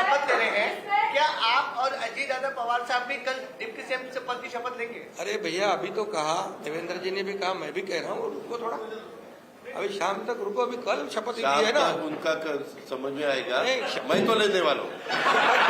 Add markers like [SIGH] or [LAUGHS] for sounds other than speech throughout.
शपथ ले रहे हैं क्या आप और अजीत दादा पवार साहब भी कल डिप्टी सीएम से पद की शपथ लेंगे? अरे भैया अभी तो कहा देवेंद्र जी ने भी कहा मैं भी कह रहा हूँ रुको थोड़ा। अभी शाम तक रुको अभी कल शपथ ली है ना। उनका क- समझ में आएगा। मैं तो लेने वाला हूँ। [LAUGHS]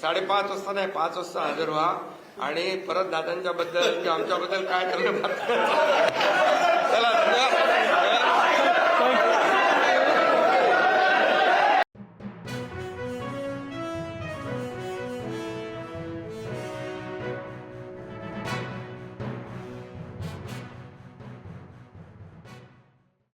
साडेपाच वाजता नाही पाच वाजता हजर व्हा. आणि परत दादांच्या बद्दल किंवा आमच्याबद्दल काय करणं